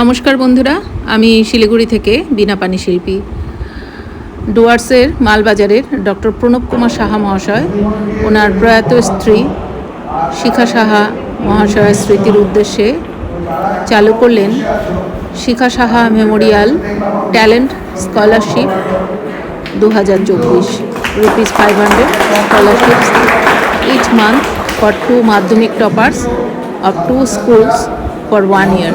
নমস্কার বন্ধুরা, আমি শিলিগুড়ি থেকে বিনা পানি শিল্পী। ডুয়ার্সের মালবাজারের ডক্টর প্রণব কুমার সাহা মহাশয়, ওনার প্রয়াত স্ত্রী শিখা সাহা মহাশয়ের স্মৃতির উদ্দেশ্যে চালু করলেন Shikha Saha memorial talent scholarship দু হাজার চব্বিশ rupees five hundred scholarship each month for two Madhyamik toppers of two schools for one year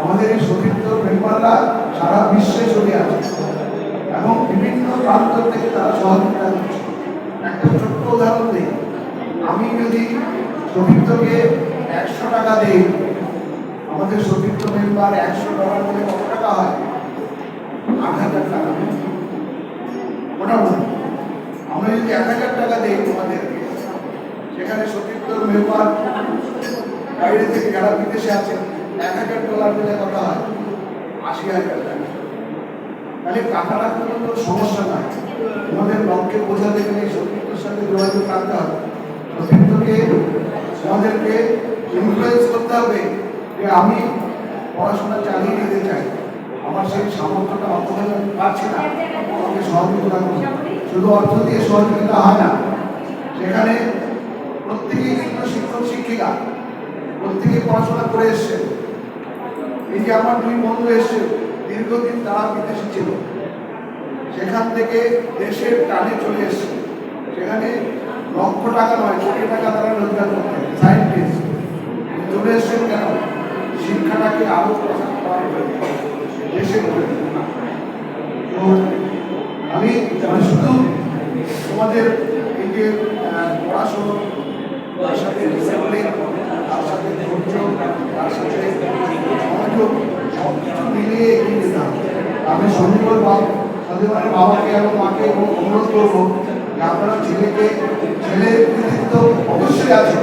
আমাদের এই সতীর্থ মেম্বাররা সারা বিশ্বে ছড়িয়ে আছে এবং বিভিন্ন প্রান্ত থেকে তারা সহযোগিতা করছে। একটা ছোট্ট উদাহরণ দিই। আমি যদি সতীর্থকে একশো টাকা দিই, আমাদের সতীর্থ মেম্বার একশো ডলার দিলে কত টাকা হয়? আট হাজার টাকা। মোটামুটি। আমরা যদি এক হাজার টাকা দিই তোমাদেরকে সেখানে সতীর্থ মেম্বার বাইরে থেকে যারা বিদেশে আছেন এক হাজার ডলার দিলে কত হয়? আশি হাজার তাহলে টাকা রাখতে কোনো সমস্যা নাই। তোমাদের লক্ষ্যে বোঝাতে গেলে সতীর্থের সাথে যোগাযোগ রাখতে হবে। সতীর্থকে আমাদেরকে ইনফ্লুয়েন্স করতে হবে যে আমি পড়াশোনা চালিয়ে নিতে চাই। আমার সেই সামর্থ্যটা আমি পাচ্ছি না। আমাকে সহযোগিতা করুন শুধু অর্থ দিয়ে সহযোগিতা হয় না। সেখানে প্রত্যেকেই কিন্তু শিক্ষক, শিক্ষিকা প্রত্যেকে পড়াশোনা করে এসছে এই যে আমার দুই বন্ধু এসছে দীর্ঘদিন তারা বিদেশে ছিল। সেখান থেকে দেশের টানে চলে এসছে। সেখানে লক্ষ টাকা নয় কোটি টাকা তারা রোজগার করতে সায়েন্টিস্ট চলে এসছেন কেন শিক্ষাটাকে আরও করার দেশে তো আমি শুধু তোমাদের এই যে আহ, পড়াশোনা সাথে তার সাথে ধৈর্য তার সাথে বাবা বাবাকে এবং মাকে অনুরোধ করব যে আপনারা ছেলেকে ছেলের কৃতিত্ব অবশ্যই আছে,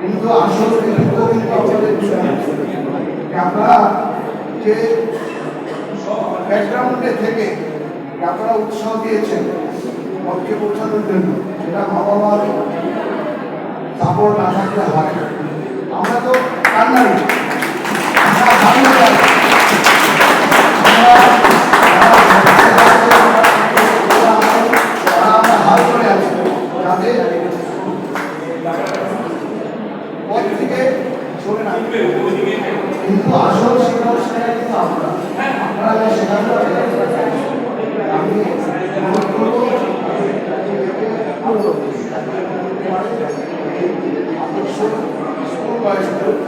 কিন্তু আসল কৃতিত্ব কিন্তু আপনাদের আপনারা যে ব্যাকগ্রাউন্ডে থেকে আপনারা উৎসাহ দিয়েছেন লক্ষ্যে পৌঁছানোর জন্য, সেটা মা বাবার সাপোর্ট না থাকলে হয়। আমরা তো কান্নারি আমরা ಭಾವಿಸಿದರು